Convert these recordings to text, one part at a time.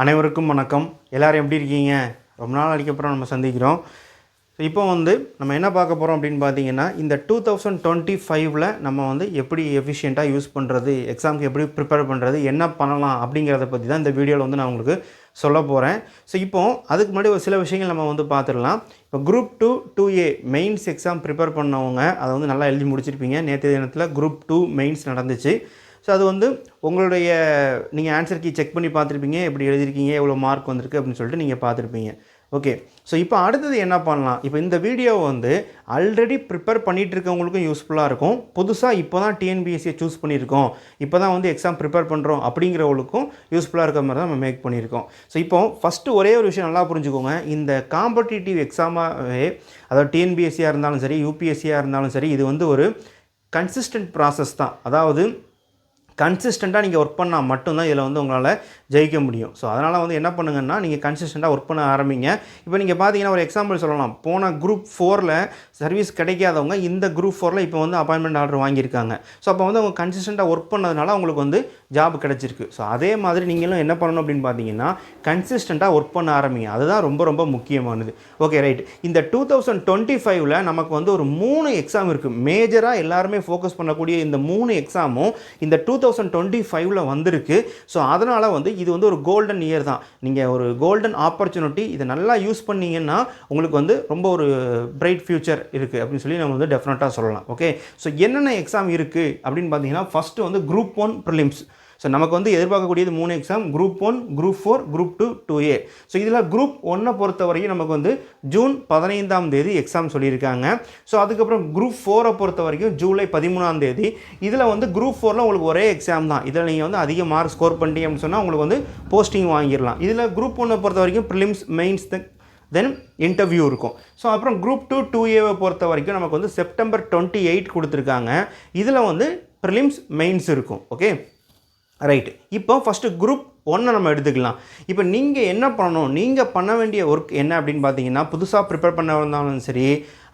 அனைவருக்கும் வணக்கம். எல்லாரும் எப்படி இருக்கீங்க? ரொம்ப நாள் அடிக்கப்புறம் நம்ம சந்திக்கிறோம். ஸோ இப்போ வந்து நம்ம என்ன பார்க்க போகிறோம் அப்படின்னு பார்த்தீங்கன்னா இந்த டூ தௌசண்ட் டுவெண்ட்டி ஃபைவ்ல நம்ம வந்து எப்படி எஃபிஷியண்ட்டாக யூஸ் பண்ணுறது எக்ஸாமுக்கு எப்படி ப்ரிப்பேர் பண்ணுறது என்ன பண்ணலாம் அப்படிங்கிறத பற்றி தான் இந்த வீடியோவில் வந்து நான் உங்களுக்கு சொல்ல போகிறேன் ஸோ இப்போ அதுக்கு முன்னாடி ஒரு சில விஷயங்கள் நம்ம வந்து பார்த்துடலாம். இப்போ group two two A mains exam prepare பண்ணவங்க அதை வந்து நல்லா எழுதி முடிச்சிருப்பீங்க. நேற்று தினத்தில் குரூப் டூ மெயின்ஸ் நடந்துச்சு. ஸோ அது வந்து உங்களுடைய நீங்கள் ஆன்சர் கீ செக் பண்ணி பார்த்துருப்பீங்க. எப்படி எழுதிருக்கீங்க எவ்வளோ மார்க் வந்திருக்கு அப்படின்னு சொல்லிட்டு நீங்கள் பார்த்துருப்பீங்க. ஓகே ஸோ இப்போ அடுத்தது என்ன பண்ணலாம்? இப்போ இந்த வீடியோ வந்து ஆல்ரெடி ப்ரிப்பேர் பண்ணிகிட்டு இருக்கவங்களுக்கும் யூஸ்ஃபுல்லாக இருக்கும் புதுசாக இப்போ தான் டிஎன்பிஎஸ்சியை சூஸ் பண்ணியிருக்கோம். இப்போ தான் வந்து எக்ஸாம் ப்ரிப்பேர் பண்ணுறோம் அப்படிங்கிறவங்களுக்கும் யூஸ்ஃபுல்லாக இருக்க மாதிரி தான் நம்ம மேக் பண்ணியிருக்கோம். ஸோ இப்போ ஃபஸ்ட்டு ஒரே ஒரு விஷயம் நல்லா புரிஞ்சுக்கோங்க. இந்த காம்படிட்டிவ் எக்ஸாமாகவே அதாவது டிஎன்பிஎஸ்சியாக இருந்தாலும் சரி யூபிஎஸ்சியாக இருந்தாலும் சரி இது வந்து ஒரு கன்சிஸ்டன்ட் ப்ராசஸ் தான். அதாவது கன்சிஸ்டண்ட்டாக நீங்கள் ஒர்க் பண்ணால் மட்டும்தான் இதில் வந்து உங்களால் ஜெயிக்க முடியும். ஸோ அதனால் வந்து என்ன பண்ணுங்கன்னா நீங்கள் கன்சிஸ்டண்ட்டாக ஒர்க் பண்ண ஆரம்பிங்க. இப்போ நீங்கள் பார்த்தீங்கன்னா ஒரு எக்ஸாம்பிள் சொல்லலாம். போன குரூப் ஃபோரில் சர்வீஸ் கிடைக்காதவங்க இந்த குரூப் ஃபோரில் இப்போ வந்து அப்பாயின்மெண்ட் ஆர்டர் வாங்கியிருக்காங்க. ஸோ அப்போ வந்து அவங்க கன்சிஸ்டண்ட்டாக ஒர்க் பண்ணதுனால அவங்களுக்கு வந்து ஜாப் கிடச்சிருக்கு. ஸோ அதே மாதிரி நீங்களும் என்ன பண்ணணும் அப்படின்னு பார்த்தீங்கன்னா கன்சிஸ்டண்ட்டாக ஒர்க் பண்ண ஆரம்பிங்க. அதுதான் ரொம்ப ரொம்ப முக்கியமானது. ஓகே ரைட் இந்த டூ தௌசண்ட் டுவெண்ட்டி ஃபைவ்ல நமக்கு வந்து ஒரு மூணு எக்ஸாம் இருக்குது மேஜராக எல்லாருமே ஃபோக்கஸ் பண்ணக்கூடிய இந்த மூணு எக்ஸாமும் இந்த டூ தௌசண்ட் டுவெண்ட்டி ஃபைவ்ல வந்திருக்கு. ஸோ அதனால் வந்து இது வந்து ஒரு கோல்டன் இயர் தான். நீங்கள் ஒரு கோல்டன் ஆப்பர்ச்சுனிட்டி இதை நல்லா யூஸ் பண்ணீங்கன்னா உங்களுக்கு வந்து ரொம்ப ஒரு பிரைட் ஃப்யூச்சர் இருக்குது அப்படின்னு சொல்லி நம்ம வந்து டெஃபினட்டாக சொல்லலாம். ஓகே ஸோ என்னென்ன எக்ஸாம் இருக்குது அப்படின்னு பார்த்தீங்கன்னா ஃபஸ்ட்டு வந்து குரூப் ஒன் ப்ரிலிம்ஸ் ஸோ நமக்கு வந்து எதிர்பார்க்கக்கூடியது மூணு exam group one group four group two two A so இதில் குரூப் ஒன்னை பொறுத்த வரைக்கும் நமக்கு வந்து ஜூன் பதினைந்தாம் தேதி எக்ஸாம் சொல்லியிருக்காங்க. ஸோ அதுக்கப்புறம் குரூப் ஃபோரை பொறுத்த வரைக்கும் ஜூலை பதிமூணாம் தேதி. இதில் வந்து குரூப் ஃபோரில் உங்களுக்கு ஒரே எக்ஸாம் தான். இதில் நீங்கள் வந்து அதிக மார்க் ஸ்கோர் பண்ணிட்டீங்க அப்படின்னு சொன்னால் உங்களுக்கு வந்து போஸ்டிங் வாங்கிடலாம். இதில் குரூப் ஒன்னை பொறுத்த வரைக்கும் ப்ரிலிம்ஸ் மெயின்ஸ் தென் இன்டர்வியூ இருக்கும். ஸோ அப்புறம் குரூப் டூ டூ ஏவை பொறுத்த வரைக்கும் நமக்கு வந்து செப்டம்பர் டுவெண்ட்டி எயிட் கொடுத்துருக்காங்க. இதில் வந்து ப்ரிலிம்ஸ் மெயின்ஸ் இருக்கும். ஓகே ரைட் இப்போ ஃபஸ்ட்டு குரூப் ஒன்றை நம்ம எடுத்துக்கலாம். இப்போ நீங்கள் என்ன பண்ணணும்? நீங்கள் பண்ண வேண்டிய ஒர்க் என்ன அப்படின்னு பார்த்தீங்கன்னா புதுசாக ப்ரிப்பேர் பண்ண இருந்தாலும் சரி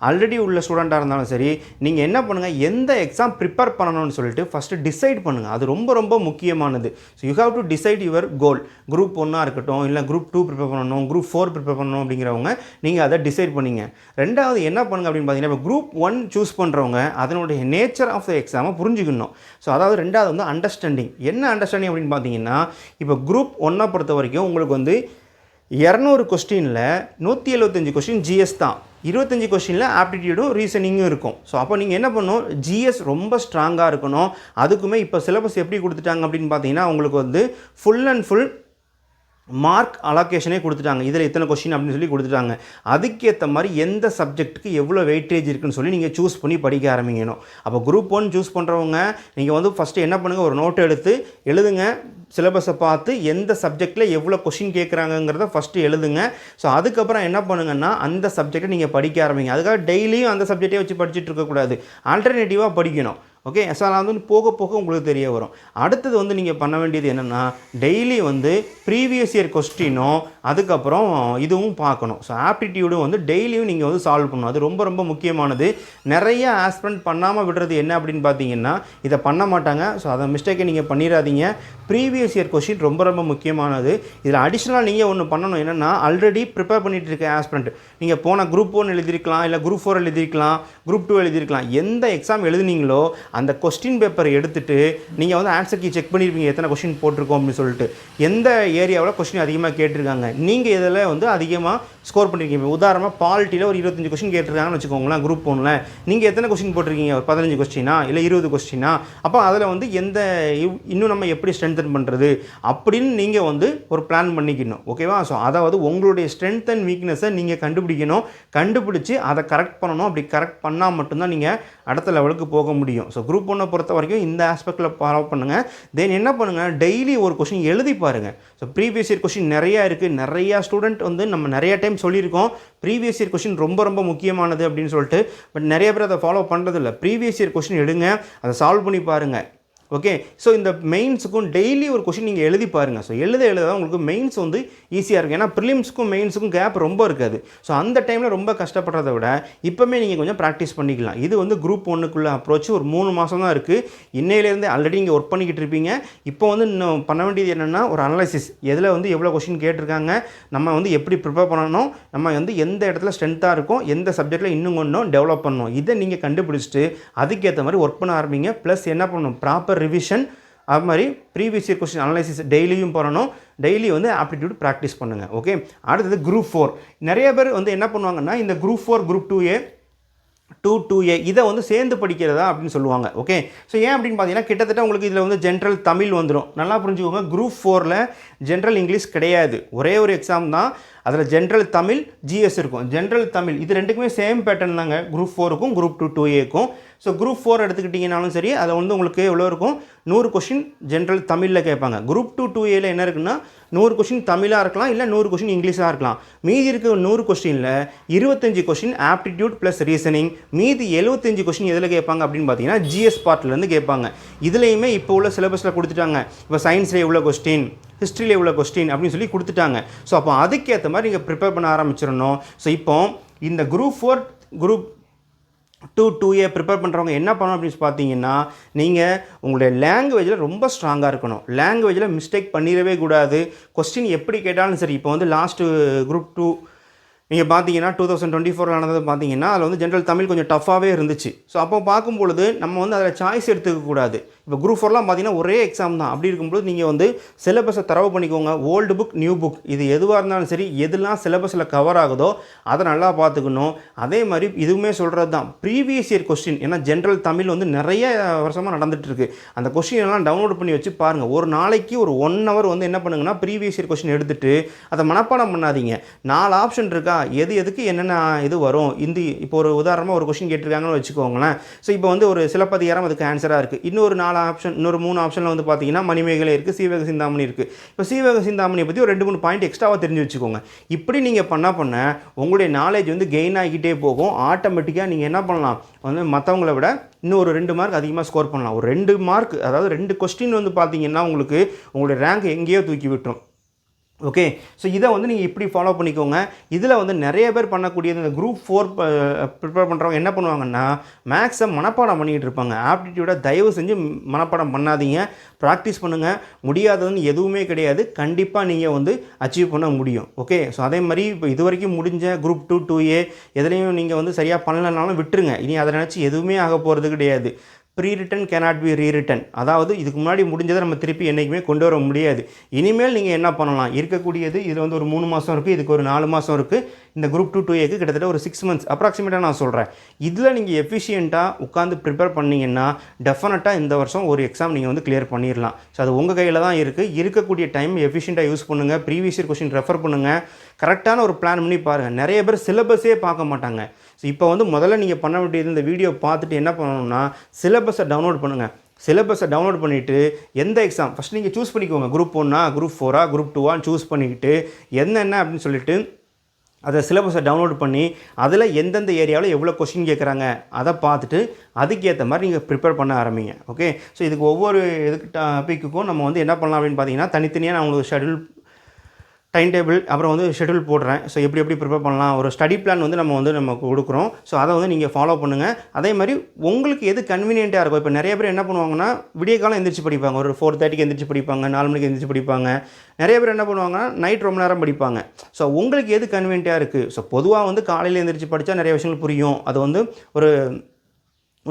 ஆல்ரெடி உள்ள ஸ்டூடெண்ட்டாக இருந்தாலும் சரி நீங்கள் என்ன பண்ணுங்கள் எந்த எக்ஸாம் ப்ரிப்பேர் பண்ணணும்னு சொல்லிட்டு ஃபஸ்ட்டு டிசைட் பண்ணுங்கள் அது ரொம்ப ரொம்ப முக்கியமானது. So you have to decide your goal group ஒன்னாக இருக்கட்டும் இல்லை குரூப் டூ ப்ரிப்பேர் பண்ணணும் குரூப் ஃபோர் ப்ரிப்பேர் பண்ணணும் அப்படிங்கிறவங்க நீங்கள் அதை டிசைட் பண்ணிங்க. ரெண்டாவது என்ன பண்ணுங்க அப்படின்னு பார்த்தீங்கன்னா இப்போ குரூப் ஒன் சூஸ் பண்ணுறவங்க அதனுடைய நேச்சர் ஆஃப் த எக்ஸாமை புரிஞ்சுக்கணும். ஸோ அதாவது ரெண்டாவது வந்து அண்டர்ஸ்டாண்டிங் என்ன அண்டர்ஸ்டாண்டிங் அப்படின்னு பார்த்தீங்கன்னா இப்போ குரூப் ஒன்னை பொறுத்த வரைக்கும் உங்களுக்கு வந்து இரநூறு கொஸ்டினில் நூற்றி எழுபத்தஞ்சி கொஸ்டின் ஜிஎஸ் தான். இருபத்தஞ்சி கொஸ்டினில் ஆப்டிடியூடும் ரீசனிங்கும் இருக்கும். ஸோ அப்போ நீங்கள் என்ன பண்ணணும்? ஜிஎஸ் ரொம்ப ஸ்ட்ராங்காக இருக்கணும். அதுக்குமே இப்போ சிலபஸ் எப்படி கொடுத்துட்டாங்க அப்படின்னு பார்த்தீங்கன்னா உங்களுக்கு வந்து ஃபுல் அண்ட் ஃபுல் மார்க் அலோகேஷனே கொடுத்துட்டாங்க. இதில் இத்தனை கொஷின் அப்படின்னு சொல்லி கொடுத்துட்டாங்க. அதுக்கேற்ற மாதிரி எந்த சப்ஜெக்ட்டுக்கு எவ்வளோ வெயிட்டேஜ் இருக்குன்னு சொல்லி நீங்கள் சூஸ் பண்ணி படிக்க ஆரம்பிக்கணும். அப்போ குரூப் ஒன் சூஸ் பண்ணுறவங்க நீங்கள் வந்து ஃபஸ்ட்டு என்ன பண்ணுங்கள் ஒரு நோட் எடுத்து எழுதுங்க. சிலபஸை பார்த்து எந்த சப்ஜெக்டில் எவ்வளோ கொஷின் கேட்குறாங்கங்கிறத ஃபஸ்ட்டு எழுதுங்க. ஸோ அதுக்கப்புறம் என்ன பண்ணுங்கன்னா அந்த சப்ஜெக்டை நீங்கள் படிக்க ஆரம்பிங்க. அதுக்காக டெய்லியும் அந்த சப்ஜெக்டே வச்சு படிச்சுட்டு இருக்கக்கூடாது. ஆல்டர்னேட்டிவாக படிக்கணும். ஓகே ஸோ அது வந்து போக போக உங்களுக்கு தெரிய வரும். அடுத்தது வந்து நீங்கள் பண்ண வேண்டியது என்னென்னா டெய்லி வந்து ப்ரீவியஸ் இயர் கொஸ்டினும் அதுக்கப்புறம் இதுவும் பார்க்கணும். ஸோ ஆப்டிடியூடும் வந்து டெய்லியும் நீங்கள் வந்து சால்வ் பண்ணணும். அது ரொம்ப ரொம்ப முக்கியமானது. நிறைய ஆஸ்பெண்ட் பண்ணாமல் விடுறது என்ன அப்படின்னு பார்த்தீங்கன்னா இதை பண்ண மாட்டாங்க. ஸோ அதை மிஸ்டேக்கை நீங்கள் பண்ணிடாதீங்க. ப்ரீவியஸ் இயர் கொஸ்டின் ரொம்ப ரொம்ப முக்கியமானது. இதில் அடிஷ்னலாக நீங்கள் ஒன்று பண்ணணும் என்னென்னா ஆல்ரெடி ப்ரிப்பேர் பண்ணிட்டு இருக்க ஆஸ்பிரண்ட் நீங்கள் போன குரூப் ஒன் எழுதிருக்கலாம் இல்லை குரூப் ஃபோர் எழுதிருக்கலாம் குரூப் டூ எழுதிருக்கலாம் எந்த எக்ஸாம் எழுதுனீங்களோ அந்த கொஸ்டின் பேப்பரை எடுத்துகிட்டு நீங்கள் வந்து ஆன்சர் கீ செக் பண்ணியிருப்பீங்க எத்தனை கொஸ்டின் போட்டிருக்கோம் அப்படின்னு சொல்லிட்டு. எந்த ஏரியாவில் கொஸ்டின் அதிகமாக கேட்டிருக்காங்க? நீங்கள் இதில் வந்து அதிகமாக ஸ்கோர் பண்ணியிருக்கீங்க உதாரணமாக பாலிட்டியில் ஒரு இருபத்தஞ்சு கொஸ்டின் கேட்டிருக்காங்கன்னு வச்சுக்கோங்களேன் குரூப் ஒன்றில் நீங்கள் எத்தனை கொஸ்டின் போட்டிருக்கீங்க? ஒரு பதினஞ்சு கொஸ்டினா இல்லை இருபது கொஸ்டினா அப்போ அதில் வந்து எந்த இவ்- இன்னும் நம்ம எப்படி ஸ்ட்ரென்தன் பண்ணுறது அப்படின்னு நீங்கள் வந்து ஒரு பிளான் பண்ணிக்கணும். ஓகேவா ஸோ அதாவது உங்களுடைய ஸ்ட்ரென்த் அண்ட் வீக்னஸை நீங்கள் கண்டுபிடிக்கணும். கண்டுபிடிச்சி அதை கரெக்ட் பண்ணணும். அப்படி கரெக்ட் பண்ணால் மட்டும்தான் நீங்கள் அடுத்த லெவலுக்கு போக முடியும். ஸோ ஸோ குரூப் ஒன்றை பொறுத்த வரைக்கும் இந்த ஆஸ்பெக்டில் ஃபாலோ பண்ணுங்கள் தென் என்ன பண்ணுங்கள் டெய்லி ஒரு கொஷின் எழுதி பாருங்கள் ஸோ ப்ரீவியஸ் இயர் கொஷின் நிறையா இருக்குது நிறையா ஸ்டூடெண்ட் வந்து நம்ம நிறைய டைம் சொல்லியிருக்கோம். ப்ரீவியஸ் இயர் கொஷின் ரொம்ப ரொம்ப முக்கியமானது அப்படின்னு சொல்லிட்டு பட் நிறைய பேர் அதை ஃபாலோ பண்ணுறதில்ல ப்ரீவியஸ் இயர் கொஷின் எடுங்க. அதை சால்வ் பண்ணி பாருங்கள் ஓகே ஸோ இந்த மெயின்ஸுக்கும் டெய்லி ஒரு கொஷின் நீங்கள் எழுதி பாருங்கள் ஸோ எழுத எழுத தான் உங்களுக்கு மெயின்ஸ் வந்து ஈஸியாக இருக்கும். ஏன்னா ப்ரிலிம்ஸுக்கும் மெயின்ஸுக்கும் கேப் ரொம்ப இருக்காது. ஸோ அந்த டைமில் ரொம்ப கஷ்டப்படுறத விட இப்போமே நீங்கள் கொஞ்சம் ப்ராக்டிஸ் பண்ணிக்கலாம். இது வந்து குரூப் ஒன்றுக்குள்ள அப்ரோச் ஒரு மூணு மாதம் தான் இருக்குது இன்னையிலேருந்து ஆல்ரெடி இங்கே ஒர்க் பண்ணிக்கிட்டு இருப்பீங்க. இப்போ வந்து இன்னும் பண்ண வேண்டியது என்னென்னா ஒரு அனலைசிஸ் எதில் வந்து எவ்வளோ கொஷின் கேட்டிருக்காங்க? நம்ம வந்து எப்படி ப்ரிப்பேர் பண்ணணும்? நம்ம வந்து எந்த இடத்துல ஸ்ட்ரென்த்தாக இருக்கும்? எந்த சப்ஜெக்ட்டில் இன்னும் கொஞ்சம் டெவலப் பண்ணணும்? இதை நீங்கள் கண்டுபிடிச்சிட்டு அதுக்கேற்ற மாதிரி ஒர்க் பண்ண ஆரம்பிங்க. ப்ளஸ் என்ன பண்ணணும்? ப்ராப்பர் ரிவிஷன் அது மாதிரி ப்ரீவியஸ் இயர் கொஸ்டின் அனலைசிஸ் டெய்லியும் பண்ணணும். டெய்லி வந்து ஆப்டிடியூட் ப்ராக்டிஸ் பண்ணுங்கள் ஓகே அடுத்தது குரூப் ஃபோர் நிறைய பேர் வந்து என்ன பண்ணுவாங்கன்னா இந்த group four group two A two two A இதை வந்து சேர்ந்து படிக்கிறதா அப்படின்னு சொல்லுவாங்க. ஓகே ஸோ ஏன் அப்படின்னு பார்த்தீங்கன்னா கிட்டத்தட்ட உங்களுக்கு இதில் வந்து ஜென்ரல் தமிழ் வந்துடும் நல்லா புரிஞ்சுக்கோங்க. குரூப் ஃபோரில் ஜென்ரல் இங்கிலீஷ் கிடையாது. ஒரே ஒரு எக்ஸாம் தான். அதில் ஜென்ரல் தமிழ் ஜிஎஸ் இருக்கும். ஜென்ரல் தமிழ் இது ரெண்டுக்குமே சேம் பேட்டர்ன் தாங்க. குரூப் ஃபோருக்கும் குரூப் டூ டூ ஏக்கும் ஸோ குரூப் ஃபோர் எடுத்துக்கிட்டிங்கனாலும் சரி அதை வந்து உங்களுக்கு எவ்வளோ இருக்கும்? நூறு கொஷின் ஜென்ரல் தமிழில் கேட்பாங்க. குரூப் டூ டூ ஏல என்ன இருக்குன்னா நூறு கொஷின் தமிழாக இருக்கலாம் இல்லை நூறு கொஷின் இங்கிலீஷாக இருக்கலாம். மீதி இருக்க நூறு கொஷினில் இருபத்தஞ்சி கொஷின் ஆப்டிடியூட் ப்ளஸ் ரீசனிங் மீதி எழுபத்தஞ்சு கொஷின் எதில் கேட்பாங்க அப்படின்னு பார்த்தீங்கன்னா ஜிஎஸ் பார்ட்லேருந்து கேட்பாங்க. இதுலேயுமே இப்போ உள்ள சிலபஸில் கொடுத்துட்டாங்க. இப்போ சயின்ஸில் எவ்வளோ கொஸ்டின் ஹிஸ்ட்ரியில் எவ்வளோ கொஸ்டின் அப்படின்னு சொல்லி கொடுத்துட்டாங்க. ஸோ அப்போ அதுக்கேற்ற மாதிரி நீங்கள் ப்ரிப்பேர் பண்ண ஆரம்பிச்சிடணும். ஸோ இப்போ இந்த group four group two two A prepare பண்ணுறவங்க என்ன பண்ணணும் அப்படின்னு பார்த்தீங்கன்னா நீங்கள் உங்களுடைய லாங்குவேஜில் ரொம்ப ஸ்ட்ராங்காக இருக்கணும். லாங்குவேஜில் மிஸ்டேக் பண்ணிடவே கூடாது. கொஸ்டின் எப்படி கேட்டாலும் சரி இப்போ வந்து லாஸ்ட்டு குரூப் டூ நீங்கள் பார்த்தீங்கன்னா டூ தௌசண்ட் டுவெண்ட்டி ஃபோரில் நடந்தது பார்த்தீங்கன்னா அதில் வந்து ஜென்ரல் தமிழ் கொஞ்சம் டஃப்பாகவே இருந்துச்சு. ஸோ அப்போ பார்க்கும்பொழுது நம்ம வந்து அதில் சாய்ஸ் எடுத்துக்கக்கூடாது இப்போ குரூப் ஃபோர்லாம் பார்த்தீங்கன்னா ஒரே எக்ஸாம் தான். அப்படி இருக்கும்போது நீங்கள் வந்து சிலபஸை தரவு பண்ணிக்கோங்க. ஓல்டு புக் நியூ புக் இது எதுவாக இருந்தாலும் சரி எதெல்லாம் சிலபஸில் கவர் ஆகுதோ அதை நல்லா பார்த்துக்கணும். அதே மாதிரி இதுவுமே சொல்கிறது தான். ப்ரீவியஸ் இயர் கொஸ்டின் ஏன்னா ஜென்ரல் தமிழ் வந்து நிறைய வருஷமாக நடந்துகிட்ருக்கு அந்த கொஸ்டின் எல்லாம் டவுன்லோட் பண்ணி வச்சு பாருங்கள் ஒரு நாளைக்கு ஒரு ஒன் ஹவர் வந்து என்ன பண்ணுங்கன்னா ப்ரீவியஸ் இயர் கொஸ்டின் எடுத்துட்டு அதை மனப்பாடம் பண்ணாதீங்க. நாலு ஆப்ஷன் இருக்கா? எது எதுக்கு என்னென்ன இது வரும்? இந்த இப்போ ஒரு உதாரணமாக ஒரு கொஸ்டின் கேட்டிருக்காங்கன்னு வச்சுக்கோங்களேன். ஸோ இப்போ வந்து ஒரு சிலப்பதிகாரம் அதுக்கு ஆன்சராக இருக்குது இன்னொரு நாலு ஆப்ஷன் இன்னொரு மூணு ஆப்ஷனில் வந்து பார்த்தீங்கன்னா மணிமேகலை இருக்குது சீவக சிந்தாமணி இருக்குது இப்போ சீவக சிந்தாமணியை பற்றி ஒரு ரெண்டு மூணு பாயிண்ட் எக்ஸ்ட்ராவாக தெரிஞ்சு வச்சுக்கோங்க. இப்படி நீங்கள் பண்ண பண்ண உங்களுடைய நாலேஜ் வந்து கெயின் ஆகிக்கிட்டே போகும். ஆட்டோமேட்டிக்காக நீங்கள் என்ன பண்ணலாம்? வந்து மற்றவங்கள விட இன்னும் ஒரு ரெண்டு மார்க் அதிகமாக ஸ்கோர் பண்ணலாம். ஒரு ரெண்டு மார்க் அதாவது ரெண்டு கொஸ்டின் வந்து பார்த்தீங்கன்னா உங்களுக்கு உங்களுடைய ரேங்க் எங்கேயோ தூக்கி விட்டுரும். ஓகே ஸோ இதை வந்து நீங்கள் இப்படி ஃபாலோ பண்ணிக்கோங்க. இதில் வந்து நிறைய பேர் பண்ணக்கூடியது இந்த குரூப் ஃபோர் ப்ரிப்பேர் பண்ணுறவங்க என்ன பண்ணுவாங்கன்னா மேக்ஸை மனப்பாடம் பண்ணிக்கிட்டு இருப்பாங்க. ஆப்டிடியூடை தயவு செஞ்சு மனப்பாடம் பண்ணாதீங்க. ப்ராக்டிஸ் பண்ணுங்கள் முடியாததுன்னு எதுவுமே கிடையாது. கண்டிப்பாக நீங்கள் வந்து அச்சீவ் பண்ண முடியும். ஓகே ஸோ அதே மாதிரி இப்போ இது வரைக்கும் முடிஞ்ச குரூப் டூ டூ ஏ எதுலேயும் நீங்கள் வந்து சரியாக பண்ணலைனாலும் விட்டுருங்க. இனி அதை நினச்சி எதுவுமே ஆக போகிறது கிடையாது. Pre return cannot be rewritten அதாவது இதுக்கு முன்னாடி முடிஞ்சதை நம்ம திருப்பி என்றைக்குமே கொண்டு வர முடியாது. இனிமேல் நீங்கள் என்ன பண்ணலாம்? இருக்கக்கூடியது இதில் வந்து ஒரு மூணு மாதம் இருக்குது இதுக்கு ஒரு நாலு மாதம் இருக்குது இந்த குரூப் டூ டூ ஏக்கு கிட்டத்தட்ட ஒரு சிக்ஸ் மந்த்ஸ் அப்ராக்சிமேட்டாக நான் சொல்கிறேன் இதில் நீங்கள் எஃபிஷியண்ட்டாக உட்காந்து ப்ரிப்பேர் பண்ணீங்கன்னா டெஃபினட்டாக இந்த வருஷம் ஒரு எக்ஸாம் நீங்கள் வந்து கிளியர் பண்ணிடலாம் ஸோ அது உங்கள் கையில் தான் இருக்குது இருக்கக்கூடிய டைம் எஃபிஷியண்ட்டாக யூஸ் பண்ணுங்கள் ப்ரீவியஸ் இயர் கொஸ்டின் ரெஃபர் பண்ணுங்கள் கரெக்டான ஒரு பிளான் பண்ணி பாருங்கள் நிறைய பேர் சிலபஸே பார்க்க மாட்டாங்க. ஸோ இப்போ வந்து முதல்ல நீங்கள் பண்ண வேண்டியது இந்த வீடியோ பார்த்துட்டு என்ன பண்ணணும்னா சிலபஸை டவுன்லோட் பண்ணுங்கள் சிலபஸை டவுன்லோட் பண்ணிவிட்டு எந்த எக்ஸாம் ஃபஸ்ட் நீங்கள் சூஸ் பண்ணிக்கோங்க. குரூப் ஒன்னா குரூப் ஃபோரா குரூப் டூவான்னு சூஸ் பண்ணிக்கிட்டு என்னென்ன அப்படின்னு சொல்லிட்டு அதை சிலபஸை டவுன்லோட் பண்ணி அதில் எந்தெந்த ஏரியாவில் எவ்வளோ கொஷின் கேட்குறாங்க அதை பார்த்துட்டு அதுக்கேற்ற மாதிரி நீங்கள் ப்ரிப்பேர் பண்ண ஆரம்பிங்க. ஓகே ஸோ இதுக்கு ஒவ்வொரு இதுக்கு டாப்பிக்குக்கும் நம்ம வந்து என்ன பண்ணலாம் அப்படின்னு பார்த்தீங்கன்னா தனித்தனியாக நான் உங்களுக்கு ஷெடியூல் டைம் டேபிள் அப்புறம் வந்து ஷெடியூல் போடுறேன். ஸோ எப்படி எப்படி ப்ரிப்பேர் பண்ணலாம்? ஒரு ஸ்டடி பிளான் வந்து நம்ம வந்து நம்ம கொடுக்குறோம். ஸோ அதை வந்து நீங்கள் ஃபாலோ பண்ணுங்கள் அதே மாதிரி உங்களுக்கு எது கன்வீனியண்ட்டாக இருக்கும் இப்போ நிறைய பேர் என்ன பண்ணுவாங்கன்னா விடிய காலம் எந்திரிச்சு படிப்பாங்க. ஒரு ஃபோர் தேர்ட்டிக்கு எந்திரிச்சு படிப்பாங்க நாலு மணிக்கு எந்திரிச்சு படிப்பாங்க. நிறைய பேர் என்ன பண்ணுவாங்கன்னா நைட் ரொம்ப நேரம் படிப்பாங்க. ஸோ உங்களுக்கு எது கன்வீனியண்ட்டாக இருக்குது ஸோ பொதுவாக வந்து காலையில் எந்திரிச்சு படித்தா நிறைய விஷயங்கள் புரியும். அது வந்து ஒரு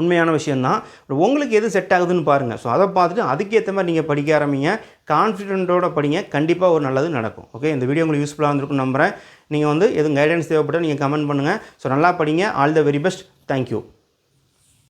உண்மையான விஷயந்தான் உங்களுக்கு எது செட் ஆகுதுன்னு பாருங்கள் ஸோ அதை பார்த்துட்டு அதுக்கேற்ற மாதிரி நீங்கள் படிக்க ஆரம்பிங்க. கான்ஃபிடென்ட்டோட படிங்க. கண்டிப்பாக ஒரு நல்லது நடக்கும். ஓகே இந்த வீடியோ உங்களுக்கு யூஸ்ஃபுல்லாக இருந்திருக்கும் நம்புகிறேன் நீங்கள் வந்து எதுவும் கைடன்ஸ் தேவைப்பட்டால் நீங்கள் கமெண்ட் பண்ணுங்கள் ஸோ நல்லா படிங்க. All the very best thank you